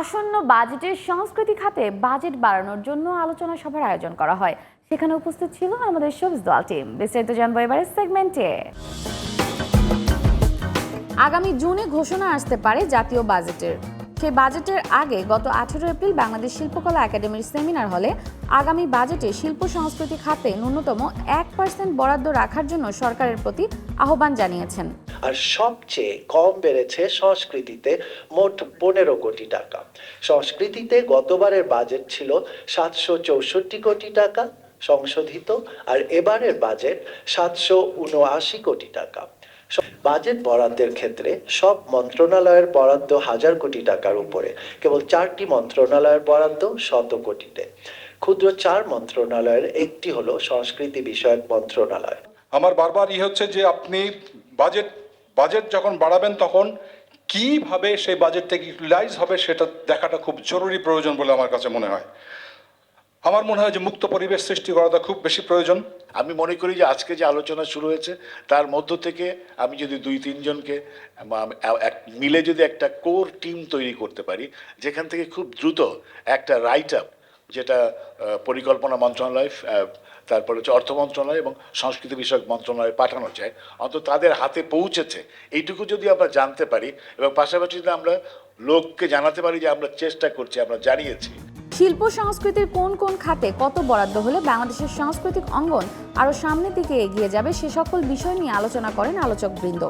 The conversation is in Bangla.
আসন্ন বাজেটের সংস্কৃতি খাতে বাজেট বাড়ানোর জন্য আলোচনা সভার আয়োজন করা হয়। সেখানে উপস্থিত ছিল আমাদের সবুজ দল টিম। বিস্তারিত জানব এবারের সেগমেন্টে। আগামী জুনে ঘোষণা আসতে পারে জাতীয় বাজেটের। সেই বাজেটের আগে গত আঠেরো এপ্রিল বাংলাদেশ শিল্পকলা একাডেমির সেমিনার হলে আগামী বাজেটে শিল্প সংস্কৃতি খাতে ন্যূনতম এক পার্সেন্ট বরাদ্দ রাখার জন্য সরকারের প্রতি আহ্বান জানিয়েছেন। আর সবচেয়ে কম বেড়েছে সংস্কৃতিতে মোট পনেরো কোটি টাকা। সংস্কৃতিতে গতবারের বাজেট ছিল সাতশো চৌষট্টি কোটি টাকা সংশোধিত, আর এবারের বাজেট সাতশো উনআশি কোটি টাকা। বাজেট বরাদ্দের ক্ষেত্রে সব মন্ত্রণালয়ের বরাদ্দ হাজার কোটি টাকার উপরে। কেবল চারটি মন্ত্রণালয়ের বরাদ্দ শত কোটিতে। ক্ষুদ্র চার মন্ত্রণালয়ের, একটি হলো সংস্কৃতি বিষয়ক মন্ত্রণালয়। আমার বারবার ই হচ্ছে যে আপনি বাজেট বাজেট যখন বাড়াবেন তখন কীভাবে সেই বাজেট থেকে ইউটিলাইজ হবে সেটা দেখাটা খুব জরুরি প্রয়োজন বলে আমার কাছে মনে হয়। আমার মনে হয় যে মুক্ত পরিবেশ সৃষ্টি করাটা খুব বেশি প্রয়োজন। আমি মনে করি যে আজকে যে আলোচনা শুরু হয়েছে, তার মধ্য থেকে আমি যদি দুই, তিনজনকে এক- মিলে যদি একটা কোর টিম তৈরি করতে পারি, যেখান থেকে খুব দ্রুত একটা রাইট আপ যেটা পরিকল্পনা মন্ত্রণালয় তারপরে হচ্ছে অর্থ মন্ত্রণালয় এবং সংস্কৃতি বিষয়ক মন্ত্রণালয়ে পাঠানো যায়। অন্তত তাদের হাতে পৌঁছেছে। এইটুকু যদি আমরা জানতে পারি এবং পাশাপাশি যদি আমরা লোককে জানাতে পারি যে আমরা চেষ্টা করছি, আমরা জানিয়েছি। শিল্প সংস্কৃতির কোন কোন খাতে কত বরাদ্দ হলে বাংলাদেশের সাংস্কৃতিক অঙ্গন আরও সামনের দিকে এগিয়ে যাবে, সে সকল বিষয় নিয়ে আলোচনা করেন আলোচকবৃন্দ।